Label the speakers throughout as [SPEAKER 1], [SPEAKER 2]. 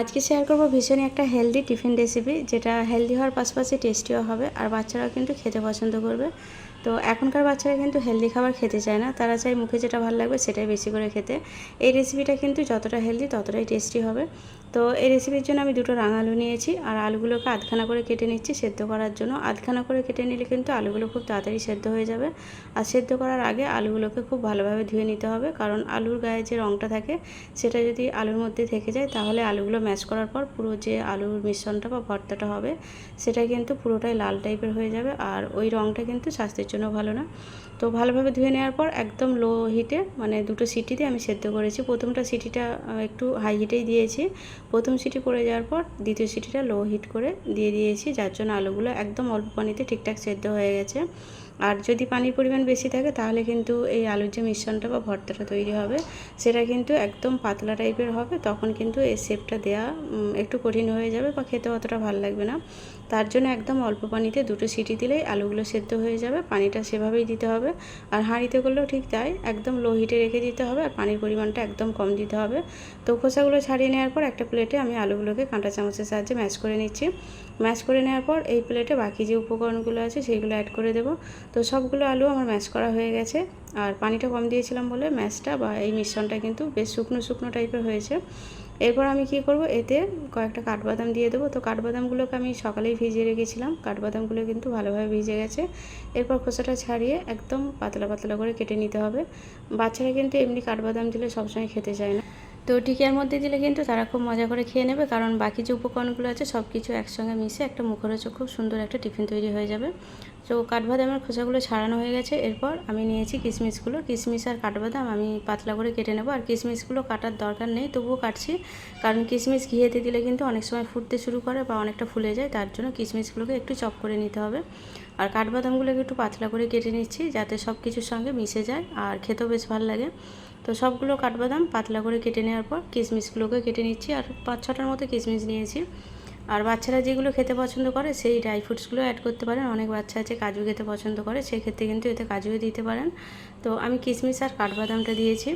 [SPEAKER 1] আজকে শেয়ার করব ভীষণই একটা হেলদি টিফিন রেসিপি যেটা হেলদি হওয়ার পাশাপাশি টেস্টিও হবে, আর বাচ্চারাও কিন্তু খেতে পছন্দ করবে। তো এখনকার বাচ্চারা কিন্তু হেলদি খাবার খেতে চায় না। তারা চায় মুখে যেটা ভালো লাগবে সেটাই বেশি করে খেতে। এই রেসিপিটা কিন্তু যতটা হেলদি ততটাই টেস্টি হবে। তো এই রেসিপির জন্য আমি দুটো রাঙা আলু নিয়েছি আর আলুগুলোকে আধখানা করে কেটে নিচ্ছি সেদ্ধ করার জন্য। আধখানা করে কেটে নিলে কিন্তু আলুগুলো খুব তাড়াতাড়ি সেদ্ধ হয়ে যাবে। আর সেদ্ধ করার আগে আলুগুলোকে খুব ভালোভাবে ধুয়ে নিতে হবে কারণ আলুর গায়ে যে রঙটা থাকে সেটা যদি আলুর মধ্যে থেকে যায় তাহলে আলুগুলো ম্যাশ করার পর পুরো যে আলুর মিশ্রণটা বা ভর্তাটা হবে সেটা কিন্তু পুরোটাই লাল টাইপের হয়ে যাবে। আর ওই রঙটা কিন্তু স্বাস্থ্যের জন্য ভালো না। তো ভালোভাবে ধুয়ে নেওয়ার পর একদম লো হিটে মানে দুটো সিটিতে আমি সেদ্ধ করেছি। প্রথমটা সিটিটা একটু হাই হিটেই দিয়েছি। প্রথম সিটি পড়ে যাওয়ার পর দ্বিতীয় সিটিটা লো হিট করে দিয়ে দিয়েছি। যার জন্য আলুগুলো একদম অল্প পানিতে ঠিকঠাক সেদ্ধ হয়ে গেছে। আর যদি পানির পরিমাণ বেশি থাকে তাহলে কিন্তু এই আলুর যে মিশ্রণটা বা ভর্তাটা তৈরি হবে, সেটা কিন্তু একদম পাতলা টাইপের হবে। তখন কিন্তু এই শেপটা দেওয়া একটু কঠিন হয়ে যাবে বা খেতে অতটা ভালো লাগবে না। তার জন্য একদম অল্প পানিতে দুটো সিটি দিলেই আলুগুলো সেদ্ধ হয়ে যাবে, পানিটা সেভাবেই দিতে হবে। আর হাঁড়িতে করলেও ঠিক তাই, একদম লো হিটে রেখে দিতে হবে আর পানির পরিমাণটা একদম কম দিতে হবে। তো খোসাগুলো ছাড়িয়ে নেওয়ার পর একটা প্লেটে আমি আলুগুলোকে কাঁটা চামচের সাহায্যে ম্যাশ করে নিচ্ছি। ম্যাশ করে নেওয়ার পর এই প্লেটে বাকি যে উপকরণগুলো আছে সেইগুলো অ্যাড করে দেবো। তো সবগুলো আলু আমার ম্যাশ করা হয়ে গেছে। আর পানিটা কম দিয়েছিলাম বলে ম্যাশটা বা এই মিশ্রণটা কিন্তু বেশ শুকনো শুকনো টাইপের হয়েছে। এরপর আমি কি করব? এতে কয়েকটা কাঠবাদাম দিয়ে দেবো। তো কাঠবাদামগুলোকে আমি সকালেই ভিজিয়ে রেখেছিলাম। কাঠবাদামগুলো কিন্তু ভালোভাবে ভিজে গেছে। এরপর খোসাটা ছাড়িয়ে একদম পাতলা পাতলা করে কেটে নিতে হবে। বাচ্চারা কিন্তু এমনি কাঠবাদাম দিলে সবসময় খেতে চায় না। তো টিকিয়ার মধ্যে দিলে কিন্তু তারা খুব মজা করে খেয়ে নেবে, কারণ বাকি যে উপকরণগুলো আছে সব কিছু একসঙ্গে মিশে একটা মুখরোচক খুব সুন্দর একটা টিফিন তৈরি হয়ে যাবে। তো কাঠবাদামের খোসাগুলো ছাড়ানো হয়ে গেছে, এরপর আমি নিয়েছি কিশমিশগুলো। কিশমিশ আর কাঠবাদাম আমি পাতলা করে কেটে নেব, আর কিশমিশগুলো কাটার দরকার নেই, তবুও কাটছি। কারণ কিশমিশ ঘিয়েতে দিলে কিন্তু অনেক সময় ফুটতে শুরু করে বা অনেকটা ফুলে যায়, তার জন্য কিশমিশগুলোকে একটু চপ করে নিতে হবে। আর কাঠবাদামগুলোকে একটু পাতলা করে কেটে নিচ্ছি, যাতে সব কিছুর সঙ্গে মিশে যায়, আর খেতেও বেশ ভালো লাগে। তো সবগুলো কাঠবাদাম পাতলা করে কেটে নেওয়ার পর কিশমিশগুলোকে কেটে নিচ্ছি আর পাঁচ ছটার মতো কিশমিশ নিয়েছি। আর বাচ্চারা যেগুলো খেতে পছন্দ করে সেই ড্রাই ফ্রুটসগুলো অ্যাড করতে পারেন। অনেক বাচ্চা আছে কাজু খেতে পছন্দ করে, সেক্ষেত্রে কিন্তু এতে কাজুও দিতে পারেন। তো আমি কিশমিশ আর কাঠবাদামটা দিয়েছি।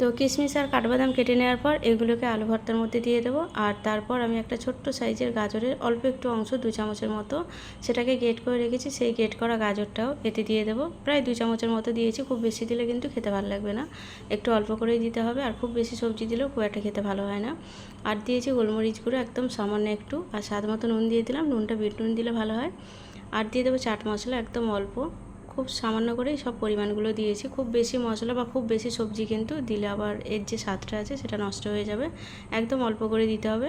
[SPEAKER 1] তো কিশমিশ আর কাঠবাদাম কেটে নেওয়ার পর এগুলোকে আলু ভর্তার মধ্যে দিয়ে দেবো। আর তারপর আমি একটা ছোট্ট সাইজের গাজরের অল্প একটু অংশ দু চামচের মতো সেটাকে গেট করে রেখেছি, সেই গেট করা গাজরটাও এতে দিয়ে দেবো। প্রায় দু চামচের মতো দিয়েছি, খুব বেশি দিলে কিন্তু খেতে ভালো লাগবে না। একটু অল্প করেই দিতে হবে, আর খুব বেশি সবজি দিলেও খুব একটা খেতে ভালো হয় না। আর দিয়েছি গোলমরিচ গুঁড়ো একদম সামান্য একটু, আর স্বাদ মতো নুন দিয়ে দিলাম, নুনটা বিট নুন দিলে ভালো হয়। আর দিয়ে দেবো চাট মশলা একদম অল্প। খুব সামান্য করেই সব পরিমাণগুলো দিয়েছি। খুব বেশি মশলা বা খুব বেশি সবজি কিন্তু দিলে আবার এর যে স্বাদটা আছে সেটা নষ্ট হয়ে যাবে। একদম অল্প করে দিতে হবে।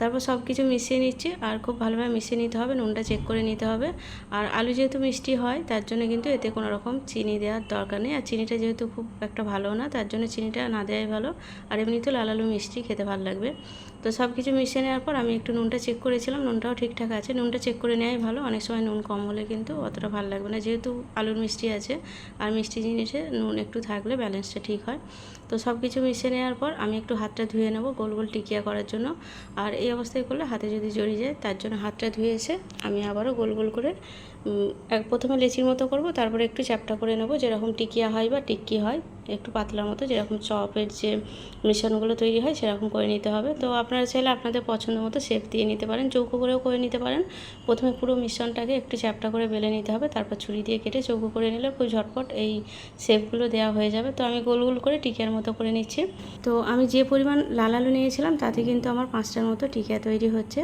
[SPEAKER 1] তারপর সব কিছু মিশিয়ে নিচ্ছি আর খুব ভালোভাবে মিশিয়ে নিতে হবে, নুনটা চেক করে নিতে হবে। আর আলু যেহেতু মিষ্টি হয়, তার জন্য কিন্তু এতে কোনো রকম চিনি দেওয়ার দরকার নেই। আর চিনিটা যেহেতু খুব একটা ভালো না, তার জন্য চিনিটা না দেওয়াই ভালো। আর এমনিতেও লাল আলু মিষ্টি খেতে ভালো লাগবে। তো সব কিছু মিশিয়ে নেওয়ার পর আমি একটু নুনটা চেক করেছিলাম, নুনটাও ঠিকঠাক আছে। নুনটা চেক করে নেওয়াই ভালো। অনেক সময় নুন কম হলে কিন্তু অতটা ভালো লাগবে না। যেহেতু আলুর মিষ্টি আছে আর মিষ্টি জিনিসে নুন একটু থাকলে ব্যালেন্সটা ঠিক হয়। তো সব কিছু মিশিয়ে নেওয়ার পর আমি একটু হাতটা ধুয়ে নেব গোল গোল টিকিয়া করার জন্য। আর এই অবস্থায় করলে হাতে যদি জড়িয়ে যায় তার জন্য হাতটা ধুয়ে এসে আমি আবারও গোল গোল করে এক প্রথমে লেচির মতো করব, তারপরে একটু চ্যাপটা করে নেব, যেরকম টিকিয়া হয় বা টিক্কি হয়। একটু পাতলার মতো যেরকম চপের যে মিশ্রণগুলো তৈরি হয় সেরকম করে নিতে হবে। তো আপনারা চাইলে আপনাদের পছন্দ মতো শেপ দিয়ে নিতে পারেন, চৌকো করেও করে নিতে পারেন। প্রথমে পুরো মিশ্রণটাকে একটু চ্যাপটা করে বেলে নিতে হবে, তারপর ছুরি দিয়ে কেটে চৌকো করে নিলে খুব ঝটপট এই শেপগুলো দেওয়া হয়ে যাবে। তো আমি গোল গোল করে টিকিয়ার মতো করে নিচ্ছি। তো আমি যে পরিমাণ লাল আলু নিয়েছিলাম তাতে কিন্তু আমার পাঁচটার মতো টিকিয়া তৈরি হচ্ছে।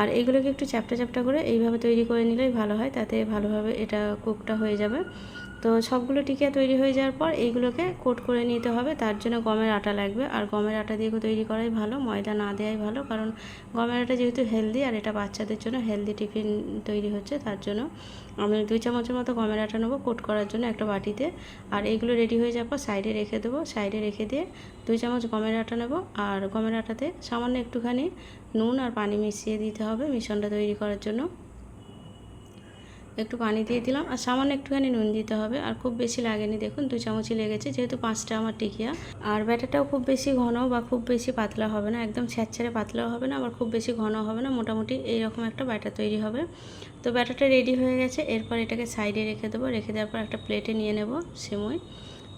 [SPEAKER 1] আর এগুলোকে একটু চ্যাপটা চ্যাপটা করে এইভাবে তৈরি করে নিলেই ভালো হয়, তাতে ভালোভাবে এটা কুকটা হয়ে যাবে। তো সবগুলো টিকিয়া তৈরি হয়ে যাওয়ার পর এইগুলোকে কোট করে নিতে হবে। তার জন্য গমের আটা লাগবে। আর গমের আটা দিয়ে তৈরি করাই ভালো, ময়দা না দেওয়াই ভালো। কারণ গমের আটা যেহেতু হেলদি আর এটা বাচ্চাদের জন্য হেলদি টিফিন তৈরি হচ্ছে, তার জন্য আমি দুই চামচের মতো গমের আটা নেব কোট করার জন্য একটা বাটিতে। আর এইগুলো রেডি হয়ে যাওয়ার পর সাইডে রেখে দেবো। সাইডে রেখে দিয়ে দুই চামচ গমের আটা নেব। আর গমের আটাতে সামান্য একটুখানি নুন আর পানি মিশিয়ে দিতে হবে মিশ্রণটা তৈরি করার জন্য। একটু পানি দিয়ে দিলাম আর সামান্য একটুখানি নুন দিতে হবে আর খুব বেশি লাগেনি দেখুন, দু চামচই লেগেছে, যেহেতু পাঁচটা আমার টিকিয়া। আর ব্যাটারটাও খুব বেশি ঘন বা খুব বেশি পাতলা হবে না, একদম ছ্যাঁচড়ে পাতলাও হবে না, আবার খুব বেশি ঘন হবে না, মোটামুটি এইরকম একটা ব্যাটার তৈরি হবে। তো ব্যাটারটা রেডি হয়ে গেছে, এরপর এটাকে সাইডে রেখে দেবো, রেখে দেওয়ার পর একটা প্লেটে নিয়ে নেব সিমই।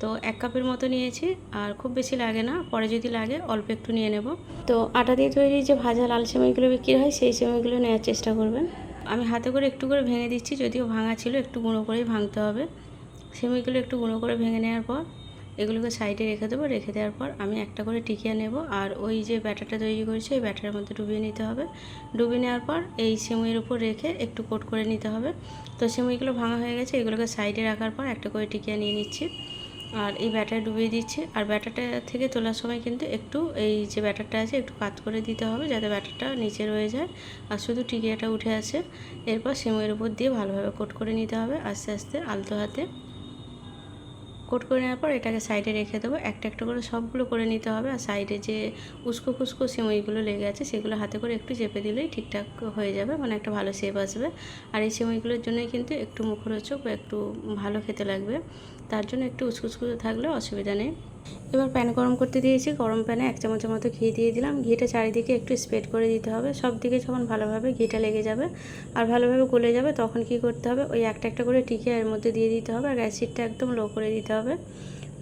[SPEAKER 1] তো এক কাপের মতো নিয়েছি, আর খুব বেশি লাগে না, পরে যদি লাগে অল্প একটু নিয়ে নেব। তো আটা দিয়ে তৈরি যে ভাজা লাল সেমাইগুলো বিক্রি হয়, সেই সেমাইগুলো নেওয়ার চেষ্টা করবেন। আমি হাতে করে একটু করে ভেঙে দিচ্ছি, যদিও ভাঙা ছিল, একটু গুঁড়ো করেই ভাঙতে হবে। সেমাইগুলো একটু গুঁড়ো করে ভেঙে নেওয়ার পর এগুলোকে সাইডে রেখে দেবো। রেখে দেওয়ার পর আমি একটা করে টিকিয়া নেব। আর ওই যে ব্যাটারটা তৈরি করেছি, ওই ব্যাটারের মধ্যে ডুবিয়ে নিতে হবে। ডুবিয়ে নেওয়ার পর এই সেমুইয়ের উপর রেখে একটু কোট করে নিতে হবে। তো সেমুইগুলো ভাঙা হয়ে গেছে, এগুলোকে সাইডে রাখার পর একটা করে টিকিয়া নিয়ে নিচ্ছি। আর এই ব্যাটার ডুবিয়ে দিচ্ছি। আর ব্যাটারটা থেকে তোলার সময় কিন্তু একটু এই যে ব্যাটারটা আছে, একটু কাত করে দিতে হবে যাতে ব্যাটারটা নিচে রয়ে যায়। আর শুধু টিকিয়াটা উঠে আসে এরপর সেমুইয়ের উপর দিয়ে ভালোভাবে কোট করে নিতে হবে আস্তে আস্তে আলতো হাতে। কোট করে নেওয়ার পর এটাকে সাইডে রেখে দেবো। একটা একটা করে সবগুলো করে নিতে হবে। আর সাইডে যে উস্কো খুস্কো সিমইগুলো লেগে আছে, সেগুলো হাতে করে একটু চেপে দিলেই ঠিকঠাক হয়ে যাবে মানে একটা ভালো শেপ আসবে। আর এই সিমইগুলোর জন্যই কিন্তু একটু মুখরোচক বা একটু ভালো খেতে লাগবে। তার জন্য একটু উস্কুস্কু থাকলে অসুবিধা নেই। এবার প্যান গরম করতে দিয়েছি। গরম প্যানে এক চামচের মতো ঘি দিয়ে দিলাম। ঘিটা চারিদিকে একটু স্প্রেড করে দিতে হবে। সব দিকে যখন ভালোভাবে ঘিটা লেগে যাবে আর ভালোভাবে গলে যাবে তখন কি করতে হবে? ওই একটা একটা করে টিকিয়া এর মধ্যে দিয়ে দিতে হবে আর গ্যাস হিটটা একদম লো করে দিতে হবে।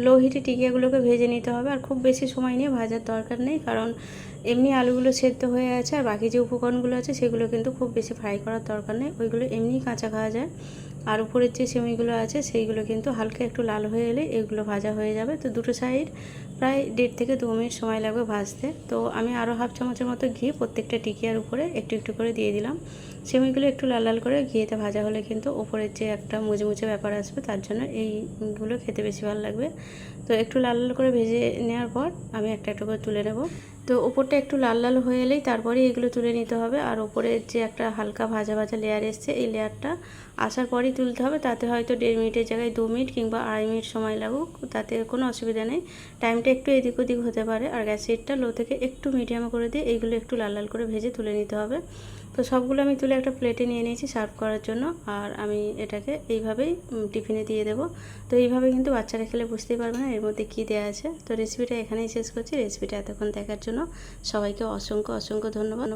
[SPEAKER 1] লো হিটে টিকিয়াগুলোকে ভেজে নিতে হবে আর খুব বেশি সময় নিয়ে ভাজার দরকার নেই কারণ এমনি আলুগুলো সেদ্ধ হয়ে আছে আর বাকি যে উপকরণগুলো আছে সেগুলো কিন্তু খুব বেশি ফ্রাই করার দরকার নেই। ওইগুলো এমনিই কাঁচা খাওয়া যায়। আর উপরের যে সেমিগুলো আছে, সেইগুলো কিন্তু হালকা একটু লাল হয়ে এলে এগুলো ভাজা হয়ে যাবে। তো দুটো সাইড প্রায় দেড় থেকে দু মিনিট সময় লাগবে ভাজতে। তো আমি আরও হাফ চামচের মতো ঘি প্রত্যেকটা টিকিয়ার উপরে একটু একটু করে দিয়ে দিলাম। সেমিগুলো একটু লাল লাল করে ঘিয়েতে ভাজা হলে কিন্তু ওপরের যে একটা মুচে মুচে ব্যাপার আসবে, তার জন্য এইগুলো খেতে বেশি ভালো লাগবে। তো একটু লাল লাল করে ভেজে নেওয়ার পর আমি একটা একটা করে তুলে নেব। তো ওপরটা একটু লাল লাল হয়ে এলেই তারপরে এগুলো তুলে নিতে হবে। আর ওপরের যে একটা হালকা ভাজা ভাজা লেয়ার এসছে, এই লেয়ারটা আসার পরেই তুলতে হবে। তাতে হয়তো দেড় মিনিটের জায়গায় দু মিনিট কিংবা আড়াই মিনিট সময় লাগুক, তাতে কোনো অসুবিধা নেই। টাইমটা একটু এদিক ওদিক হতে পারে। আর গ্যাস হিটটা লো থেকে একটু মিডিয়াম করে দিয়ে এইগুলো একটু লাল লাল করে ভেজে তুলে নিতে হবে। তো সবগুলো আমি তুলে একটা প্লেটে নিয়ে নিয়েছি সার্ভ করার জন্য, আর আমি এটাকে এইভাবেই টিফিনে দিয়ে দেবো। তো এইভাবে কিন্তু বাচ্চারা খেলে বুঝতেই পারবে না এর মধ্যে কী দেওয়া আছে। তো রেসিপিটা এখানেই শেষ করছি। রেসিপিটা এতক্ষণ দেখার জন্য সবাইকে অসংখ্য অসংখ্য ধন্যবাদ।